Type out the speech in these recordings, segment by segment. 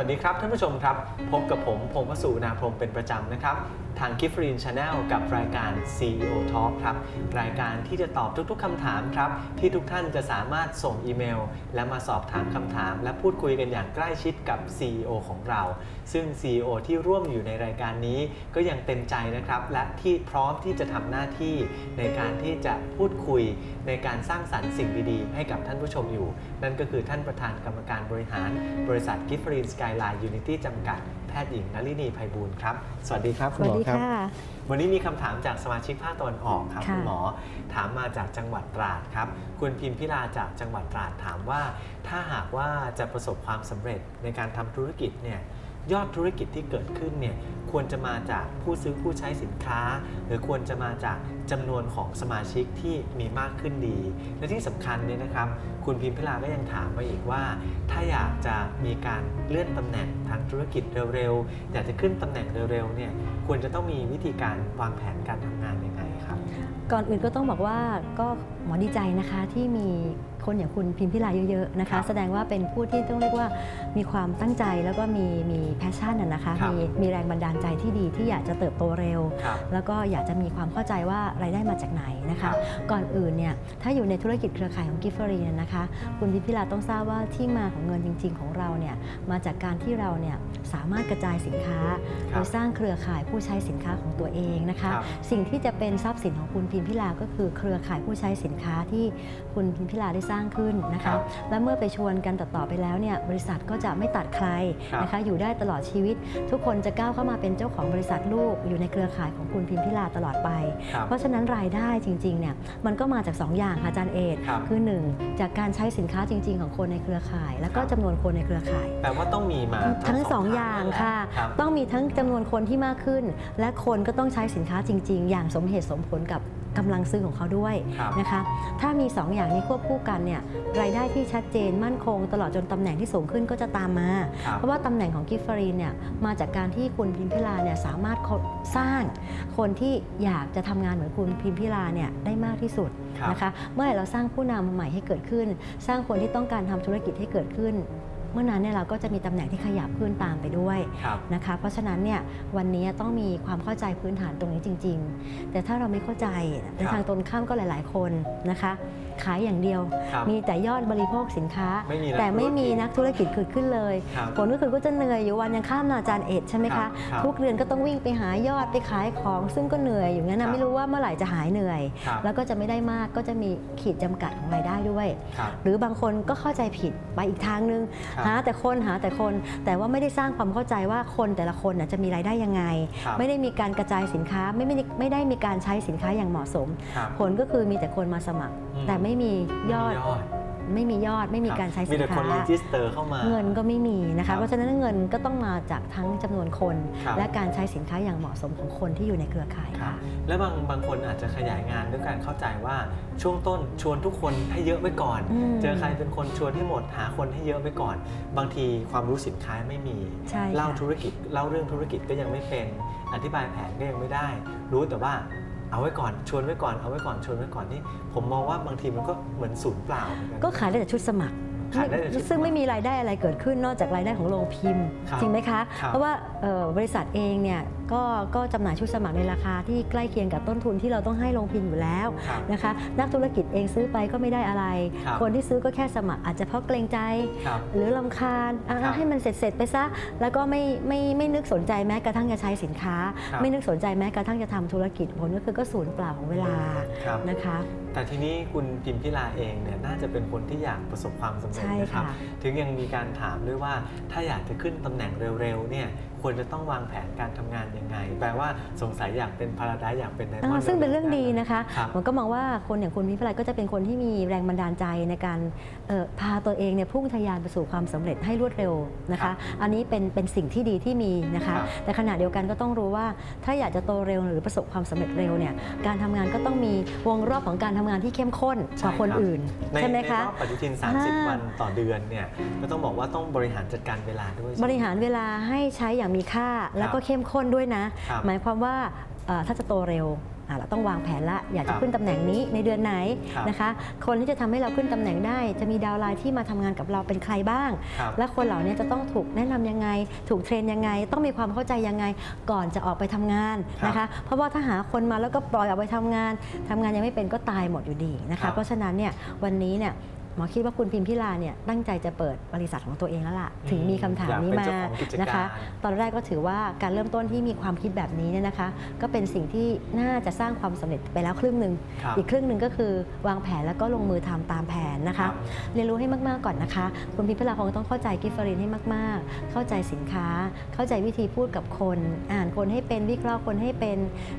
สวัสดีครับท่านผู้ชมครับ พบกับผมพงศ์วสุนาพรมเป็นประจำนะครับ ทาง Gift r i n Channel กับรายการ CEO Talk ครับ รายการที่จะตอบทุกๆคำถามครับ ที่ทุกท่านจะสามารถส่งอีเมล และมาสอบถามคำถาม และพูดคุยกันอย่างใกล้ชิดกับ CEO ของเรา ซึ่ง CEO ที่ร่วมอยู่ในรายการนี้ก็ยังเต็มใจนะครับ และที่พร้อมที่จะทำหน้าที่ในการที่จะพูดคุยในการสร้างสรรค์สิ่งดีๆ ให้กับท่านผู้ชมอยู่ นั่นก็คือท่านประธานกรรมการบริหารบริษัทกิฟฟรีนสกายไลน์ยูนิตี้จำกัด แพทย์หญิงนลินีไพบูลย์ครับ สวัสดีครับสคุณหวัสมอดีครับค่ะวันนี้มีคำถามจากสมาชิกภาคตะวันออกครับค่ะ คุณหมอ ถามมาจากจังหวัดตราดครับ คุณพิมพิลาจากจังหวัดตราดถามว่า ถ้าหากว่าจะประสบความสำเร็จในการทำธุรกิจเนี่ย ยอดธุรกิจที่เกิดขึ้นเนี่ยควรจะมาจากผู้ซื้อผู้ใช้สินค้า หรือควรจะมาจากจำนวนของสมาชิกที่มีมากขึ้นดี และที่สำคัญเนี่ยนะครับ คุณพิมพิลาก็ยังถามมาอีกว่า ถ้าอยากจะมีการเลื่อนตำแหน่งทางธุรกิจเร็วๆ อยากจะขึ้นตำแหน่งเร็วๆเนี่ยควรจะต้องมีวิธีการวางแผนการทำงานยังไงครับ ก่อนอื่นก็ต้องบอกว่าก็หมอดีใจนะคะที่มี คนอย่างคุณพิมพิลาเยอะๆนะครัคะบแสดงว่าเป็นผู้ที่ต้องเรียกว่ามีความตั้งใจแล้วก็มีมีแพชชั่นนะคะครับมีมีแรงบันดาลใจที่ดีที่อยากจะเติบโตเร็วครับแล้วก็อยากจะมีความเข้าใจว่ารายได้มาจากไหนนะครัคะบก่อนอื่นเนี่ยถ้าอยู่ในธุรกิจเครือข่ายของกิฟเฟอรีนนะคะคุณพิมพิลาต้องทราบว่าที่มาของเงินจริง ๆ ของเราเนี่ยมาจากการที่เราเนี่ยสามารถกระจายสินค้าครัโดบยสร้างเครือข่ายผู้ใช้สินค้าของตัวเองนะคะครับสิ่งที่จะเป็นทรัพย์สินของคุณพิมพิลาก็คือเครือข่ายผู้ใช้สินค้าที่คุณพิมพิลาได้สร้างขึ้นนะครัคะ บและเมื่อไปชวนกันต่อๆไปแล้วเนี่ยบริษัทก็จะไม่ตัดใครครับนะคะ อยู่ได้ตลอดชีวิต ทุกคนจะก้าวเข้ามาเป็นเจ้าของบริษัทลูก อยู่ในเครือข่ายของคุณพิมพิลาตลอดไป ครับเพราะฉะนั้นรายได้จริงๆเนี่ยมันก็มาจาก2อย่างค่ะอาจารย์เอกครับคือ1จากการใช้สินค้าจริง ๆ ของคนในเครือข่าย แล้วก็ครับ จำนวนคนในเครือข่าย แปลว่าต้องมีมาทั้งสองทอย่างค่ะ ครับต้องมีทั้งจำนวนคนที่มากขึ้น และคนก็ต้องใช้สินค้าจริง ๆ อย่างสมเหตุสมผลกับ กำลังซื้อของเขาด้วยครับนะคะ ถ้ามี 2 อย่างนี้ควบคู่กันเนี่ยรายได้ที่ชัดเจนมั่นคง ตลอดจนตำแหน่งที่สูงขึ้นก็จะตามมา ครับเพราะว่าตำแหน่งของกิฟฟรีนเนี่ยมาจากการที่คุณพิมพิลาเนี่ยสามารถสร้างคนที่อยากจะทำงานเหมือนคุณพิมพิลาเนี่ยได้มากที่สุดครับ นะคะ เมื่อไหร่เราสร้างผู้นำใหม่ให้เกิดขึ้น สร้างคนที่ต้องการทำธุรกิจให้เกิดขึ้นเมื่อนั้นเนี่ยเราก็จะมีตำแหน่งที่ขยับขึ้นตามไปด้วยครับนะคะเพราะฉะนั้นเนี่ยวันนี้ต้องมีความเข้าใจพื้นฐานตรงนี้จริง ๆ แต่ถ้าเราไม่เข้าใจในทางตรงข้ามก็หลาย ๆ คนนะคะ ขายอย่างเดียว ครับมีแต่ยอดบริโภคสินค้า ไม่มีนักแต่ไม่มีธุรกิจนักธุรกิจเกิดขึ้นเลย ครับผลก็คือก็จะเหนื่อยอยู่วันยังข้ามนาอาจารย์เอ็ดใช่ไหมครัคะบครับทุกเดือนก็ต้องวิ่งไปหายอดไปขายของ ซึ่งก็เหนื่อยอยู่งั้นครันะบไม่รู้ว่าเมื่อไหร่จะหายเหนื่อย ครับ แล้วก็จะไม่ได้มากก็จะมีขีดจำกัดของรายได้ด้วย ครับ หรือบางคนก็เข้าใจผิดไปอีกทางนึงครับหาแต่คนหาแต่คน แต่ว่าไม่ได้สร้างความเข้าใจว่าคนแต่ละคนน่ะจะมีรายได้ยังไง ครับ ไม่ได้มีการกระจายสินค้าไม่ไม่ได้ไม่ได้มีการใช้สินค้าอย่างเหมาะสม ครับ ผลก็คือมีแต่คนมาสมัคร อืมแต่ไม่มียอด ยอด ไม่มียอดไม่มีคบการใช้มีสินแต่คนค้ารีจิสเตอร์เข้ามา เงินก็ไม่มีนะครัคะบเพราะฉะนั้นเงินก็ต้องมาจากทั้งจำนวนคนครับและการใช้สินค้าอย่างเหมาะสมของคนที่อยู่ในเครือข่ายครับค่ะแล้วบางบางคนอาจจะขยายงานด้วยการเข้าใจว่าช่วงต้นชวนทุกคนให้เยอะไว้ก่อนอืมเจอใครเป็นคนชวนให้หมดหาคนให้เยอะไว้ก่อน บางทีความรู้สินค้าไม่มีใช่ค่ะเล่าธุรกิจเล่าเรื่องธุรกิจก็ยังไม่เป็น อธิบายแผนก็ยังไม่ได้ รู้แต่ว่า เอาไว้ก่อนชวนไว้ก่อนเอาไว้ก่อนชวนไว้ก่อนนี่ผมมองว่าบางทีมันก็เหมือนศูนย์เปล่าเหมือนกัน ก็ขายได้แต่ชุดสมัคร ขายได้แต่ชุดสมัครซึ่งไม่มีรายได้อะไรเกิดขึ้นนอกจากรายได้ของโรงพิมพ์ครับจริงไหมคะ ครับเพราะว่าเอ่อบริษัทเองเนี่ยก็ก็จำหน่ายชุดสมัครในราคาที่ใกล้เคียงกับต้นทุนที่เราต้องให้โรงพิมพ์อยู่แล้วครับนะคะ นักธุรกิจเองซื้อไปก็ไม่ได้อะไร ครับ คนที่ซื้อก็แค่สมัครอาจจะเพราะเกรงใจ ครับ หรือลำคาญอะครับให้มันเสร็จเสร็จๆไปซะ แล้วก็ไม่ไม่ไม่นึกสนใจแม้กระทั่งจะใช้สินค้า ครับ ไม่นึกสนใจแม้กระทั่งจะทำธุรกิจผลก็คือก็สูญเปล่าของเวลาครับ นะคะแต่ทีนี้คุณพิมพิลาเองเนี่ยน่าจะเป็นคนที่อยากประสบความสำเร็จใช่นะครับค่ะถึงยังมีการถามด้วยว่าถ้าอยากจะขึ้นตำแหน่งเร็วๆเนี่ยควรจะต้องวางแผนการทำงานยังไง แปลว่าสงสัยอยากเป็นพาราไดอยากเป็นไดมอ่าอนด์ซึ่งเป็นเรื่องดีนะคะครับผมก็มองว่าคนอย่างคุณพิพไลก็จะเป็นคนที่มีแรงบันดาลใจในการเอ่อพาตัวเองเนี่ยพุ่งทะยานไปสู่ความสำเร็จให้รวดเร็วนะครัคะบอันนี้เป็นเป็นสิ่งที่ดีที่มีนะคะครับแต่ขณะเดียวกันก็ต้องรู้ว่าถ้าอยากจะโตเร็วหรือประสบความสำเร็จเร็วเนี่ยการทำงานก็ต้องมีวงรอบของการทำงานที่เข้มข้นกว่าคนอื่นในใช่ไหมในคะรอบปฏิทินอ่า30 วันต่อเดือนเนี่ยก็ต้องบอกว่าต้องบริหารจัดการเวลาด้วย บริหารเวลาให้ใช้อย่างมีค่าแล้วก็เข้มข้นด้วยนะครับหมายความว่าเอ่อถ้าจะโตเร็วอะ เราต้องวางแผนละอยากครัจะบขึ้นตำแหน่งนี้ในเดือนไหนครับนะคะ คนที่จะทำให้เราขึ้นตำแหน่งได้ จะมีดาวน์ไลน์ที่มาทำงานกับเราเป็นใครบ้างครับและคนเหล่านี้จะต้องถูกแนะนำยังไง ถูกเทรนยังไง ต้องมีความเข้าใจยังไงก่อนจะออกไปทำงานนะคะ เพราะว่าถ้าหาคนมาแล้วก็ปล่อยออกไปทำงานทำงานยังไม่เป็นก็ตายหมดอยู่ดีนะครัคะบเพราะฉะนั้นเนี่ยวันนี้เนี่ยห มอคิดว่าคุณพิมพิลาเนี่ยตั้งใจจะเปิดบริษัทของตัวเองแล้วล่ะ ถึงมีคำถามนี้อยกเป็นมาเจ้ของกิจนะคะการตอนแรกก็ถือว่าการเริ่มต้นที่มีความคิดแบบนี้เนี่ยนะคะ ก็เป็นสิ่งที่น่าจะสร้างความสำเร็จไปแล้วครึ่งหนึ่งครับอีกครึ่งหนึ่งก็คือวางแผนแล้วก็ลงมือทำตามแผนนะครัคะบเรียนรู้ให้มากๆก่อนนะคะ คุณพิมพิลาคงต้องเข้าใจกิฟเฟอรินให้มาก ๆ เข้าใจสินค้า เข้าใจวิธีพูดกับคน อ่านคนให้เป็นวิเคราะห์คนให้เป็น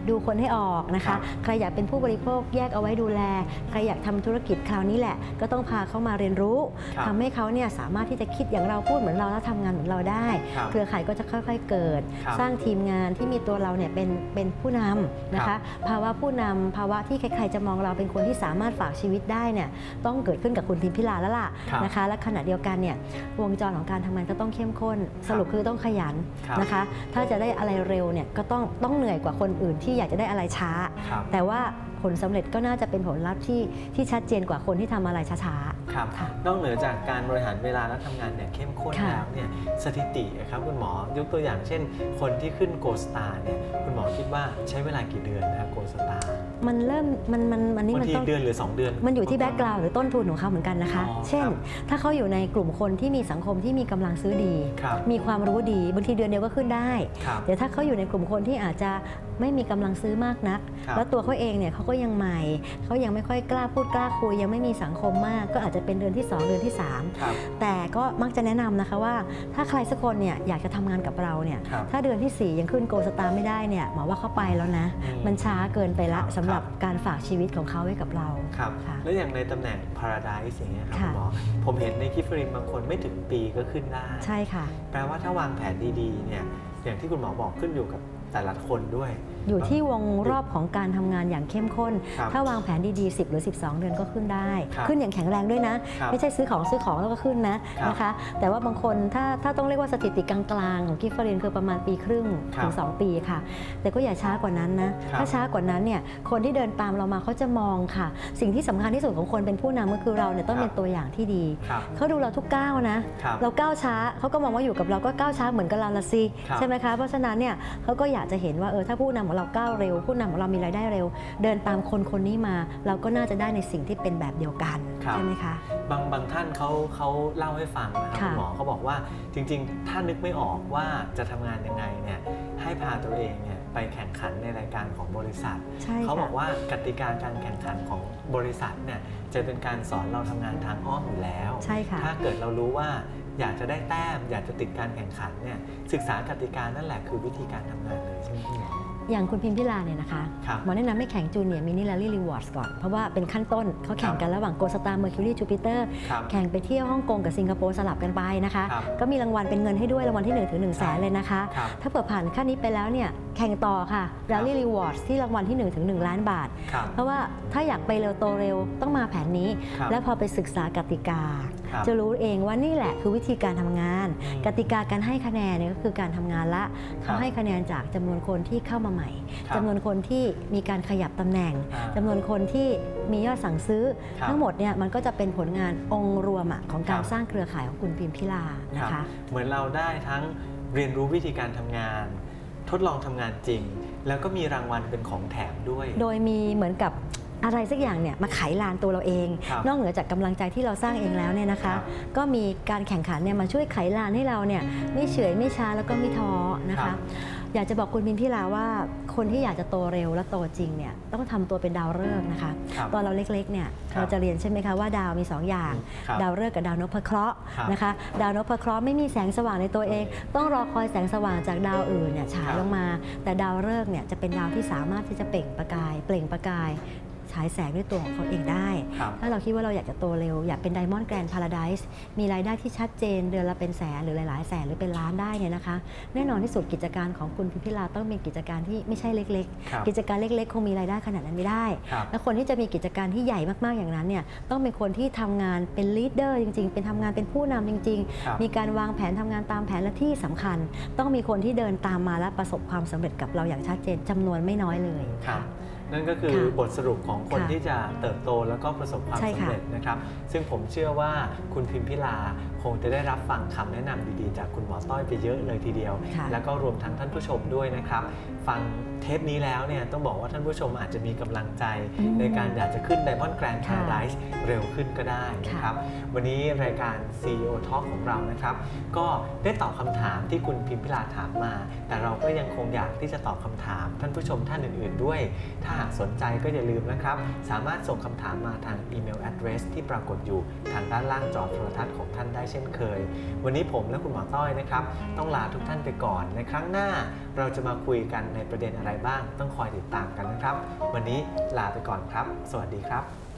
ดูคนให้ออกนะครัคะบใครอยากเป็นผู้บริโภคแยกเอาไว้ดูแล ใครอยากทำธุรกิจคราวนี้แหละ ก็ต้องพาเขามาเรียนรู้ครับทำให้เขาเนี่ยสามารถที่จะคิดอย่างเราพูดเหมือนเราและทำงานเหมือนเราได้ครับเครือข่ายก็จะค่อยๆเกิดครับสร้างทีมงานที่มีตัวเราเนี่ยเป็นเป็นผู้นำนะครัคะบภาวะผู้นำภาวะที่ใครๆจะมองเราเป็นคนที่สามารถฝากชีวิตได้เนี่ยต้องเกิดขึ้นกับคุณพิมพิลาแล้วล่ะครับนะคะ และขณะเดียวกันเนี่ยวงจรของการทำงานก็ต้องเข้มข้น สรุปคือต้องขยันครับนะคะ ถ้าจะได้อะไรเร็วเนี่ยก็ต้องต้องเหนื่อยกว่าคนอื่นที่อยากจะได้อะไรช้าครับแต่ว่าผลสำเร็จก็น่าจะเป็นผลลัพธ์ที่ที่ชัดเจนกว่าคนที่ทำอะไรช้า ครับค่ะนอกเหนือจากการบริหารเวลาและทำงานอย่างเข้มข้นค่ะแล้วเนี่ยสถิติอะครับคุณหมอยกตัวอย่างเช่น คนที่ขึ้นโกสตาเนี่ยคุณหมอคิดว่าใช้เวลากี่เดือนนะครับโกสตาๆ มันเริ่มมันมันมันนี่บางมันทีต้องเดือนหรือ 2 เดือน มันอยู่ที่แบ็กกราวด์หรือต้นทุนของเขาเหมือนกันนะคะอ๋อเช่นครับถ้าเขาอยู่ในกลุ่มคนที่มีสังคมที่มีกำลังซื้อดีครับมีความรู้ดีบางทีเดือนเดียวก็ขึ้นได้ครับแต่ถ้าเขาอยู่ในกลุ่มคนที่อาจจะไม่มีกำลังซื้อมากนักครับแล้วตัวเขาเองเนี่ยเขาก็ยังใหม่เขายังไม่ค่อยกล้าพูดกล้าคุย ยังไม่มีสังคมมาก ก็อาจจะเป็นเดือนที่ 2 เดือนที่3ครับแต่ก็มักจะแนะนำนะคะว่า ถ้าใครสักคนเนี่ยอยากจะทำงานกับเราเนี่ยครับถ้าเดือนที่ 4 ยังขึ้นโกสตาร์ไม่ได้เนี่ยหมอว่าเขาไปแล้วนะอืมมันช้าเกินไปละครับสำหรับการฝากชีวิตของเขาไว้กับเราครับค่ะแล้วอย่างในตำแหน่ง Paradise อย่างเงี้ยครับค่ะคุณหมอผมเห็นในกิฟฟรินบางคนไม่ถึงปีก็ขึ้นได้ใช่ค่ะ แปลว่าถ้า วางแผนดีๆเนี่ยอย่างที่คุณหมอบอกขึ้นอยู่กับแต่ละคนด้วย อยู่ที่วงรอบของการทำงานอย่างเข้มข้นครับถ้าวางแผนดีๆ 10 หรือ 12 เดือนก็ขึ้นได้ครับขึ้นอย่างแข็งแรงด้วยนะครับไม่ใช่ซื้อของซื้อของแล้วก็ขึ้นนะครับนะคะ แต่ว่าบางคนถ้าถ้าต้องเรียกว่าสถิติกลางๆของกิฟเฟอรินคือประมาณปีครึ่งครับถึง 2 ปีค่ะ แต่ก็อย่าช้ากว่านั้นนะครับถ้าช้ากว่านั้นเนี่ยคนที่เดินตามเรามาเขาจะมองค่ะ สิ่งที่สำคัญที่สุดของคนเป็นผู้นำก็คือเราเนี่ยต้องครับเป็นตัวอย่างที่ดีครับเขาดูเราทุกก้าวนะครับเราก้าวช้าเขาก็มองว่าอยู่กับเราก็ก้าวช้าเหมือนกับเราละสิครับใช่ไหมคะเพราะฉะนั้นเนี่ยเขาก็อยากจะเห็นว่าเออถ้าผู้นำของเราก้าวเร็ว ผู้นำของเรามีรายได้เร็ว เดินตามคนคนนี้มา เราก็น่าจะได้ในสิ่งที่เป็นแบบเดียวกันครับใช่ไหมคะบางบางท่านเขาเขาเล่าให้ฟังนะครับค่ะคุณหมอเขาบอกว่าจริง ๆ ถ้านึกไม่ออกว่าจะทำงานยังไงเนี่ยให้พาตัวเองเนี่ยไปแข่งขันในรายการของบริษัทใช่เขาบค่ะอกว่ากติกาการแข่งขันของบริษัทเนี่ยจะเป็นการสอนเราทำงานทางอ้อมอยู่แล้วใช่ค่ะถ้าเกิดเรารู้ว่าอยากจะได้แต้ม อยากจะติดการแข่งขันเนี่ยศึกษากติกานั่นแหละคือวิธีการทำงานเลยใช่ไหมพี่หม ออย่างคุณพิมพิลาเนี่ยนะคะครับหมอแนะนำให้แข่งจูเนียร์มินิลารีรีวอร์ดก่อน เพราะว่าเป็นขั้นต้นเขาแข่งกันระหว่างโกสตาร์เมอร์คิวรีจูปิเตอร์ครับแข่งไปเที่ยวฮ่องกงกับสิงคโปร์สลับกันไปนะคะครับก็มีรางวัลเป็นเงินให้ด้วยรางวัลที่ 1 ถึง1แสนเลยนะคะครับถ้าเปิดผ่านขั้นนี้ไปแล้วเนี่ยแข่งต่อค่ะ Rally Rewards ที่รางวัลที่1ถึง1ล้านบาทครับเพราะว่าถ้าอยากไปเร็วโตเร็วต้องมาแผนนี้ครับแล้วพอไปศึกษากติกาครับ จะรู้เองว่านี่แหละคือวิธีการทำงานอืมกติกาการให้คะแนนเนี่ยก็คือการทำงานละครัเขาบให้คะแนนจากจำนวนคนที่เข้ามาใหม่ครับจำนวนคนที่มีการขยับตำแหน่งอ่าจำนวนคนที่มียอดสั่งซื้อครับทั้งหมดเนี่ยมันก็จะเป็นผลงานองค์รวมอะของการครับสร้างเครือข่ายของคุณพิมพิลานะครัคะบเหมือนเราได้ทั้งเรียนรู้วิธีการทำงาน ทดลองทำงานจริง แล้วก็มีรางวัลเป็นของแถมด้วย โดยมีเหมือนกับ อะไรสักอย่างเนี่ยมาไขลานตัวเราเอง ครับนอกเหนือจากกำลังใจที่เราสร้างเองแล้วเนี่ยนะคะครับก็มีการแข่งขันเนี่ยมาช่วยไขลานให้เราเนี่ยไม่เฉื่อยไม่ช้าแล้วก็ไม่ท้อนะครัคะ บ อยากจะบอกคุณพิมพี่ลาว่าคนที่อยากจะโตเร็วและโตจริงเนี่ยต้องทำตัวเป็นดาวฤกษ์นะคะ ครับ ตอนเราเล็กๆเนี่ยครับเราจะเรียนใช่ไหมคะว่าดาวมีสองอย่าง ครับดาวฤกษ์กับดาวนพเคราะห์ครับนะคะ ดาวนพเคราะห์ไม่มีแสงสว่างในตัวเอง ต้องรอคอยแสงสว่างจากดาวอื่นเนี่ยฉายครับลงมา แต่ดาวฤกษ์เนี่ยจะเป็นดาวที่สามารถที่จะเปล่งประกาย เปล่งประกาย ฉายแสงด้วยตัวของเขาเองได้ ครับถ้าเราคิดว่าเราอยากจะโตเร็ว อยากเป็นไดมอนด์แกรนด์พาราไดส์มีรายได้ที่ชัดเจนเดือนละเป็นแสนหรือหลาย ๆ แสนหรือเป็นล้านได้เนี่ยนะคะ แน่นอนที่สุดกิจการของคุณพิมพิลาต้องเป็นกิจการที่ไม่ใช่เล็ก ครับๆ กิจการเล็ก ๆ คงมีรายได้ขนาดนั้นไม่ได้ ครับ และคนที่จะมีกิจการที่ใหญ่มาก ๆ อย่างนั้นเนี่ยต้องเป็นคนที่ทำงานเป็นลีดเดอร์จริง ๆ เป็นทำงานเป็นผู้นำจริง ครับ ๆ มีการวางแผนทำงานตามแผนและที่สำคัญ ต้องมีคนที่เดินตามมาและประสบความสำเร็จกับเราอย่างชัดเจนจำนวนไม่น้อยเลย ครับ นั่นก็คือค่ะบทสรุปของคนค่ะที่จะเติบโตแล้วก็ประสบความใช่สำค่ะเร็จนะครับ ซึ่งผมเชื่อว่าคุณพิมพิลาคงจะได้รับฟังคำแนะนำดีๆ จากคุณหมอต้อยไปเยอะเลยทีเดียวค่ะแล้วก็รวมทั้งท่านผู้ชมด้วยนะครับ ฟังเทปนี้แล้วเนี่ยต้องบอกว่าท่านผู้ชมอาจจะมีกำลังใจอืมในการอยากจะขึ้น Diamond Grand ค่ะ Paradise เร็วขึ้นก็ได้นะครับ วันนี้รายการ CEO Talk ของเรานะครับ ก็ได้ตอบคำถามที่คุณพิมพิลาถามมา แต่เราก็ยังคงอยากที่จะตอบคำถามท่านผู้ชมท่านอื่น ๆ ด้วยถ้าหากสนใจก็อย่าลืมนะครับ สามารถส่งคำถามมาทางอีเมลแอดเดรสที่ปรากฏอยู่ทางด้านล่างจอโทรทัศน์ของท่านได้เช่นเคย วันนี้ผมและคุณหมอต้อยนะครับ ต้องลาทุกท่านไปก่อน ในครั้งหน้าเราจะมาคุยกันในประเด็นอะไรบ้าง ต้องคอยติดตามกันนะครับ วันนี้ลาไปก่อนครับ สวัสดีครับ